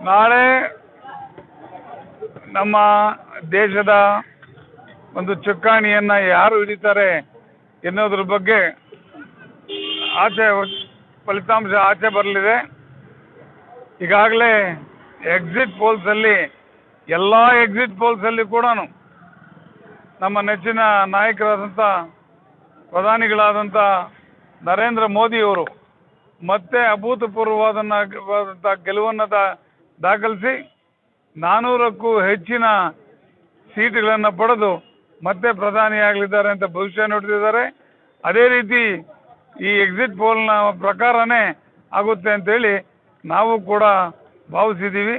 ನಾಳೆ ನಮ್ಮ ದೇಶದ ಒಂದು ಚುಕ್ಕಾಣಿಯನ್ನು ಯಾರು ಹಿಡಿತಾರೆ ಎನ್ನುವುದ್ರ ಬಗ್ಗೆ ಆಚೆ ಫಲಿತಾಂಶ ಆಚೆ ಬರಲಿದೆ. ಈಗಾಗಲೇ ಎಕ್ಸಿಟ್ ಪೋಲ್ಸಲ್ಲಿ ಎಲ್ಲ ಎಕ್ಸಿಟ್ ಪೋಲ್ಸಲ್ಲಿ ಕೂಡ ನಮ್ಮ ನೆಚ್ಚಿನ ನಾಯಕರಾದಂಥ ಪ್ರಧಾನಿಗಳಾದಂಥ ನರೇಂದ್ರ ಮೋದಿಯವರು ಮತ್ತೆ ಅಭೂತಪೂರ್ವವಾದಂಥ ಗೆಲುವನ್ನು ದಾಖಲಿಸಿ ನಾನೂರಕ್ಕೂ ಹೆಚ್ಚಿನ ಸೀಟ್ಗಳನ್ನು ಪಡೆದು ಮತ್ತೆ ಪ್ರಧಾನಿಯಾಗಲಿದ್ದಾರೆ ಅಂತ ಭವಿಷ್ಯ ನುಡಿದಿದ್ದಾರೆ. ಅದೇ ರೀತಿ ಈ ಎಕ್ಸಿಟ್ ಪೋಲ್ನ ಪ್ರಕಾರನೇ ಆಗುತ್ತೆ ಅಂತೇಳಿ ನಾವು ಕೂಡ ಭಾವಿಸಿದ್ದೀವಿ.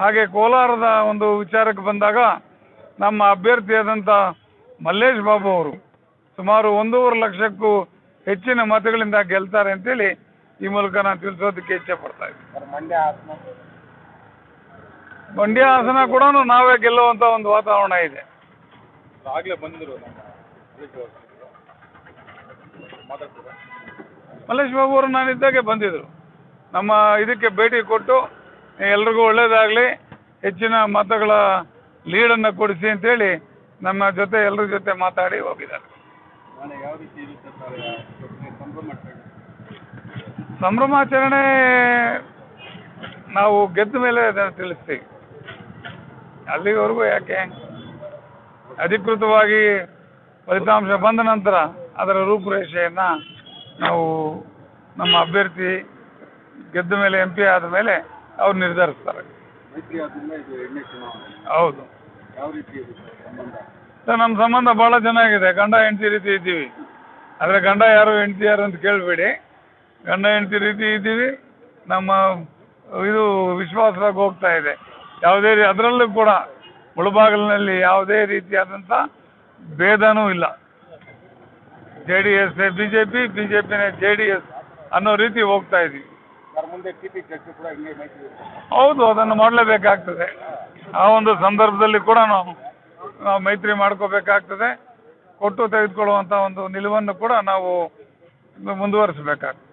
ಹಾಗೆ ಕೋಲಾರದ ಒಂದು ವಿಚಾರಕ್ಕೆ ಬಂದಾಗ ನಮ್ಮ ಅಭ್ಯರ್ಥಿಯಾದಂಥ ಮಲ್ಲೇಶ್ ಬಾಬು ಅವರು ಸುಮಾರು ಒಂದೂವರೆ ಲಕ್ಷಕ್ಕೂ ಹೆಚ್ಚಿನ ಮತಗಳಿಂದ ಗೆಲ್ತಾರೆ ಅಂತೇಳಿ ಈ ಮೂಲಕ ನಾನು ತಿಳಿಸೋದಕ್ಕೆ ಇಚ್ಛೆ ಪಡ್ತಾ ಇದ್ದೀನಿ. ಸರ್ ಮಂಡ್ಯ ಹಾಸನ. ಮಂಡ್ಯ ಹಾಸನ ಕೂಡ ನಾವೇ ಗೆಲ್ಲುವಂತ ಒಂದು ವಾತಾವರಣ ಇದೆ. ಆಗಲೇ ಮಲ್ಲೇಶ್ ಬಾಬು ಅವರು. ನಾನಿದ್ದಾಗೆ ಬಂದಿದ್ರು. ನಮ್ಮ ಇದಕ್ಕೆ ಭೇಟಿ ಕೊಟ್ಟು ಎಲ್ರಿಗೂ ಒಳ್ಳೇದಾಗಲಿ ಹೆಚ್ಚಿನ ಮತಗಳ ಲೀಡನ್ನು ಕೊಡಿಸಿ ಅಂತೇಳಿ ನಮ್ಮ ಜೊತೆ ಎಲ್ಲರ ಜೊತೆ ಮಾತಾಡಿ ಹೋಗಿದ್ದಾರೆ ನಾಳೆ ಯಾವ ರೀತಿ ಇರುತ್ತೆ ಸರ್ ಸಂಭ್ರಮ ಸಂಭ್ರಮಾಚರಣೆ ನಾವು ಗೆದ್ದ ಮೇಲೆ ಅದನ್ನು ತಿಳಿಸ್ತೀವಿ. ಅಲ್ಲಿವರೆಗೂ ಯಾಕೆ ಅಧಿಕೃತವಾಗಿ ಫಲಿತಾಂಶ ಬಂದ ನಂತರ ಅದರ ರೂಪುರೇಷೆಯನ್ನು ನಾವು ನಮ್ಮ ಅಭ್ಯರ್ಥಿ ಗೆದ್ದ ಮೇಲೆ ಎಂ ಪಿ ಆದ ಮೇಲೆ ಅವ್ರು ನಿರ್ಧರಿಸ್ತಾರೆ. ಹೌದು. ಸರ್ ನಮ್ಮ ಸಂಬಂಧ ಭಾಳ ಚೆನ್ನಾಗಿದೆ. ಗಂಡ, ಹೆಂಡತಿ ರೀತಿ ಇದ್ದೀವಿ. ಆದರೆ ಗಂಡ ಯಾರು, ಹೆಂಡತಿ ಯಾರು ಅಂತ ಕೇಳಬೇಡಿ. ಗಂಡ ಹೆಂಡತಿ ರೀತಿ ಇದ್ದೀವಿ. ನಮ್ಮ ಇದು ವಿಶ್ವಾಸವಾಗಿ ಹೋಗ್ತಾ ಇದೆ. ಯಾವುದೇ ಅದರಲ್ಲೂ ಕೂಡ ಮುಳುಬಾಗಿಲಿನಲ್ಲಿ ಯಾವುದೇ ರೀತಿಯಾದಂಥ ಭೇದನೂ ಇಲ್ಲ. J D S B J P B J ಪಿನೇ J D S ಅನ್ನೋ ರೀತಿ ಹೋಗ್ತಾ ಇದ್ದೀವಿ. ಹೌದು ಅದನ್ನು ಮಾಡಲೇಬೇಕಾಗ್ತದೆ. ಆ ಒಂದು ಸಂದರ್ಭದಲ್ಲಿ ಕೂಡ ನಾವು ನಾವು ಮೈತ್ರಿ ಮಾಡ್ಕೋಬೇಕಾಗ್ತದೆ. ಕೊಟ್ಟು ತೆಗೆದುಕೊಳ್ಳುವಂಥ ಒಂದು ನಿಲುವನ್ನು ಕೂಡ ನಾವು ಮುಂದುವರಿಸಬೇಕಾಗ್ತದೆ.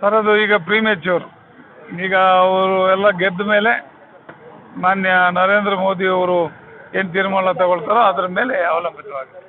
ಸರ್, ಅದು ಈಗ ಪ್ರೀಮೆಚ್ಯೂರ್ ಈಗ ಅವರು ಎಲ್ಲ ಗೆದ್ದ ಮೇಲೆ ಮಾನ್ಯ ನರೇಂದ್ರ ಮೋದಿ ಅವರು ಏನು ತೀರ್ಮಾನ ತಗೊಳ್ತಾರೋ ಅದ್ರ ಮೇಲೆ ಅವಲಂಬಿತವಾಗಿದೆ